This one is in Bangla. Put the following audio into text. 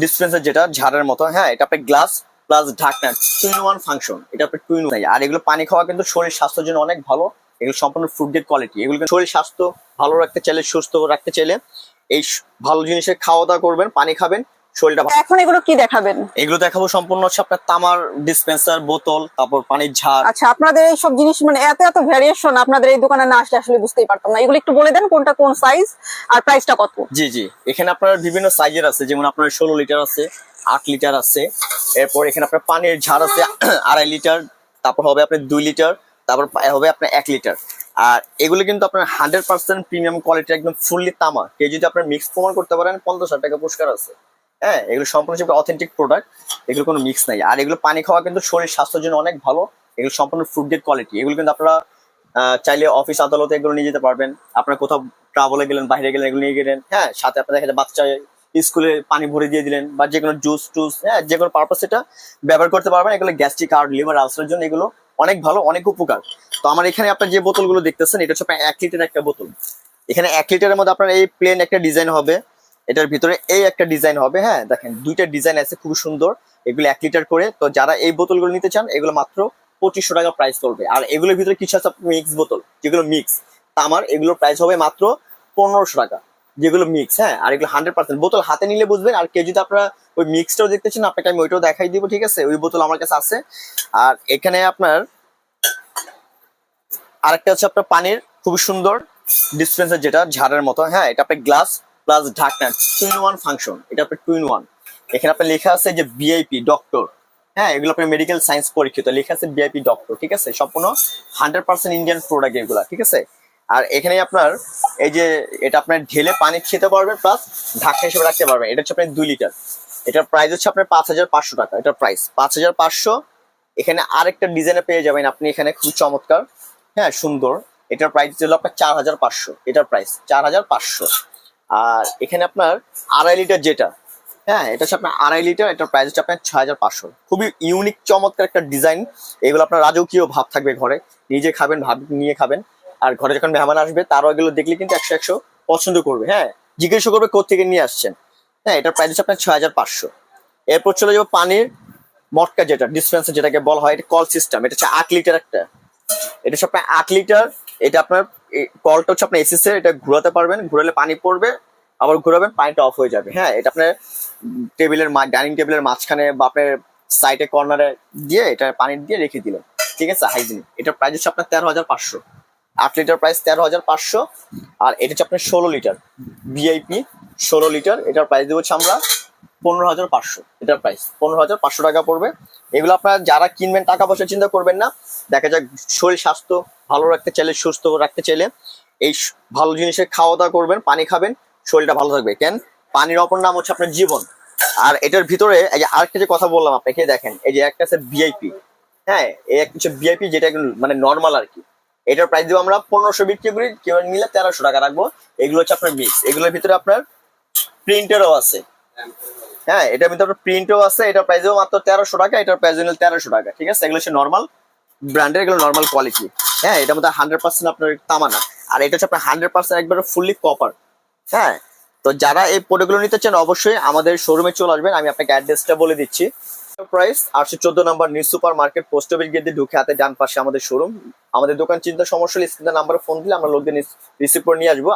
ডিসপেন্সার যেটা ঝাড়ের মতো হ্যাঁ এটা আপনার গ্লাস প্লাস ঢাকনা টু ইন ওয়ান ফাংশন এটা আপনার টু ইন ওয়ান আর এগুলো পানি খাওয়া কিন্তু শরীর স্বাস্থ্যের জন্য অনেক ভালো, এগুলো সম্পূর্ণ ফুড গ্রেড কোয়ালিটি এগুলো শরীর স্বাস্থ্য ভালো রাখতে চাইলে, সুস্থ রাখতে চাইলে, এই ভালো জিনিসের খাওয়া দাওয়া করবেন, পানি খাবেন শরীরটা এখন এগুলো কি দেখাবেন? এগুলো দেখাবো সম্পূর্ণ হচ্ছে আপনার তামার ডিসপেন্সার বোতল তারপর পানির ঝাড়। আচ্ছা আপনাদের এই সব জিনিস মানে এত এত ভ্যারিয়েশন আপনাদের এই দোকানে না আসলে আসলে বুঝতেই পারতাম না। এগুলো একটু বলে দেন কোনটা কোন সাইজ আর প্রাইসটা কত। জি জি। এখানে আপনার বিভিন্ন সাইজের আছে যেমন আপনার ষোলো লিটার আছে আট লিটার আছে। এরপর এখানে আপনার পানির ঝাড় আছে আড়াই লিটার তারপর হবে আপনার দুই লিটার তারপর হবে আপনার এক লিটার আর এগুলো কিন্তু আপনার হান্ড্রেড পার্সেন্ট প্রিমিয়াম কোয়ালিটি একদম ফুললি তামা কেউ যদি আপনার মিক্স প্রমাণ করতে পারেন পঞ্চাশ হাজার টাকা পুরস্কার আছে। হ্যাঁ এগুলো সম্পূর্ণ অথেন্টিক প্রোডাক্ট এগুলো কোনো মিক্স নাই। আর এগুলো পানি খাওয়া কিন্তু শরীর স্বাস্থ্যের জন্য অনেক ভালো, এগুলো সম্পূর্ণ ফুড গ্রেড কোয়ালিটি এগুলো কিন্তু আপনারা চাইলে অফিস আদালতে এগুলো নিয়ে যেতে পারবেন। আপনার কোথাও ট্রাভেলে গেলেন, বাইরে গেলেন, এগুলো নিয়ে গেলেন হ্যাঁ সাথে আপনার দেখা বাচ্চা স্কুলে পানি ভরে দিয়ে দিলেন, বা যে কোনো জুস টুস হ্যাঁ যে কোনো পারপাস এটা ব্যবহার করতে পারবেন। এগুলো গ্যাস্ট্রিক আর লিভার আলসারের জন্য এগুলো অনেক ভালো, অনেক উপকার। তো আমার এখানে আপনার যে বোতলগুলো দেখতেছেন, এটা হচ্ছে এক লিটার একটা বোতল। এখানে এক লিটারের মধ্যে আপনার এই প্লেন একটা ডিজাইন হবে। এটার ভিতরে এই একটা ডিজাইন হবে হ্যাঁ? দেখেন, দুইটা ডিজাইন আছে খুব সুন্দর। এগুলো এক লিটার করে। তো যারা এই বোতলগুলো নিতে চান, এগুলো মাত্র পঁচিশশো টাকা প্রাইস পড়বে আর এগুলোর ভিতরে কিছু আছে মিক্স বোতল, যেগুলো মিক্স তামার এগুলোর প্রাইস হবে মাত্র পনেরোশো টাকা, যেগুলো মিক্স হ্যাঁ? আর এগুলো হান্ড্রেড পার্সেন্ট বোতল হাতে নিলে বুঝবেন, আর কেউ যদি আপনারা ওই মিক্সটাও দেখতে চান, আপনাকে আমি ওইটাও দেখাই দিব, ঠিক আছে? ওই বোতল আমার কাছে আছে। আর এখানে আপনার আরেকটা হচ্ছে আপনার পানির খুব সুন্দর ডিসপেন্সার যেটা, ঝাড়ের মতো হ্যাঁ? এটা আপনার গ্লাস প্লাস ঢাকনা টু ইন ওয়ান ফাংশন এটা আপনার টু ইন ওয়ান এখানে আপনার লেখা আছে যে বিআইপি ডক্টর হ্যাঁ এগুলো আপনার মেডিকেল সায়েন্স পরীক্ষিত। লেখা আছে বিআইপি ডক্টর ঠিক আছে? সম্পূর্ণ হান্ড্রেড পার্সেন্ট ইন্ডিয়ান প্রোডাক্ট এগুলা, ঠিক আছে? আর এখানে আপনার এই যে এটা আপনার ঢেলে পানি খেতে পারবেন প্লাস ঢাকনা হিসেবে রাখতে পারবেন। এটা হচ্ছে আপনার দুই লিটার এটার প্রাইস হচ্ছে আপনার পাঁচ হাজার পাঁচশো টাকা। এটার প্রাইস পাঁচ হাজার পাঁচশো। এখানে আরেকটা ডিজাইনে পেয়ে যাবেন আপনি এখানে খুব চমৎকার। হ্যাঁ সুন্দর। এটার প্রাইস হলো আপনার চার হাজার পাঁচশো। এটার প্রাইস চার হাজার পাঁচশো। আর এখানে আপনার আড়াই লিটার যেটা হ্যাঁ এটা হচ্ছে আপনার আড়াই লিটার, এটার প্রাইস হচ্ছে আপনার ছয় হাজার পাঁচশো। খুবই ইউনিক চমৎকার একটা ডিজাইন এগুলো আপনার রাজকীয় ভাব থাকবে ঘরে। নিজে খাবেন, ভাব নিয়ে খাবেন। আর ঘরে যখন মেহমান আসবে, তারও এগুলো দেখলে কিন্তু একশো একশো পছন্দ করবে হ্যাঁ। জিজ্ঞাসা করবে কোথেকে নিয়ে আসছেন। হ্যাঁ এটার প্রাইস হচ্ছে আপনার ছয় হাজার পাঁচশো। এরপর চলে যাব পানির মটকা যেটা ডিসপেন্সার যেটাকে বলা হয়, এটা কল সিস্টেম এটা হচ্ছে আট লিটার একটা। এটা হচ্ছে আপনার আট লিটার এটা আপনার কলটা হচ্ছে আপনার এসিসে এটা ঘোরাতে পারবেন, ঘোরালে পানি পড়বে, আবার ঘোরাবেন, পানিটা অফ হয়ে যাবে। হ্যাঁ এটা আপনার টেবিলের ডাইনিং টেবিলের মাঝখানে বা আপনার সাইডে কর্নারে দিয়ে এটা পানি দিয়ে রেখে দিলেন। ঠিক আছে হাইজিনিক এটার প্রাইস হচ্ছে আপনার তেরো হাজার পাঁচশো। আট লিটার প্রাইস তেরো হাজার পাঁচশো, আর এটা হচ্ছে আপনার ষোলো লিটার ভিআইপি ষোলো লিটার এটার প্রাইস দেবো হচ্ছে আমরা পনেরো হাজার পাঁচশো, এটার প্রাইস পনেরো হাজার পাঁচশো টাকা পড়বে। এগুলো আপনারা যারা কিনবেন, টাকা পয়সা চিন্তা করবেন না। দেখা যাক, শরীর স্বাস্থ্য ভালো রাখতে চাইলে, সুস্থ রাখতে চাইলে এই ভালো জিনিসের খাওয়া দাওয়া করবেন, পানি খাবেন, শরীরটা ভালো থাকবে। কেন? পানির অপর নাম হচ্ছে আপনার জীবন। আর এটার ভিতরে এই যে আরেকটা যে কথা বললাম আপনাকে দেখেন, এই যে একটা আছে ভিআইপি হ্যাঁ এই একটা হচ্ছে ভিআইপি যেটা মানে নর্মাল আর কি। এটার প্রাইস দেবো আমরা পনেরোশো বিক্রি করি, কেউ নিলে তেরোশো টাকা রাখব। এগুলো হচ্ছে আপনার মিক্স এগুলোর ভিতরে আপনার প্রিন্টেরও আছে। হ্যাঁ এটার ভিতরে আপনার প্রিন্টও আছে এটার প্রাইস দেবো মাত্র তেরোশো টাকা, এটার প্রাইস হলো তেরোশো টাকা, ঠিক আছে? এগুলো হচ্ছে নর্মাল ব্র্যান্ডের এগুলো নর্মাল কোয়ালিটি হ্যাঁ এটার মধ্যে হান্ড্রেড পার্সেন্ট আপনার তামানা। আর এটা হচ্ছে আপনার হান্ড্রেড পার্সেন্ট একবারে ফুললি কপার হ্যাঁ তো যারা এই প্রোডাক্টগুলো নিতে চান, অবশ্যই আমাদের শোরুমে চলে আসবেন, আমি আপনাকে অ্যাড্রেসটা বলে দিচ্ছি। প্রাইস আটশো চোদ্দ number new super market post office দিয়ে ঢুকে হাতে ডান পাশে আমাদের শোরুম আমাদের দোকান, চিন্তা, সমস্যা হলে স্ক্রিনের নাম্বারে ফোন দিলে আমরা লোকদের রিসিভ করে নিয়ে আসব।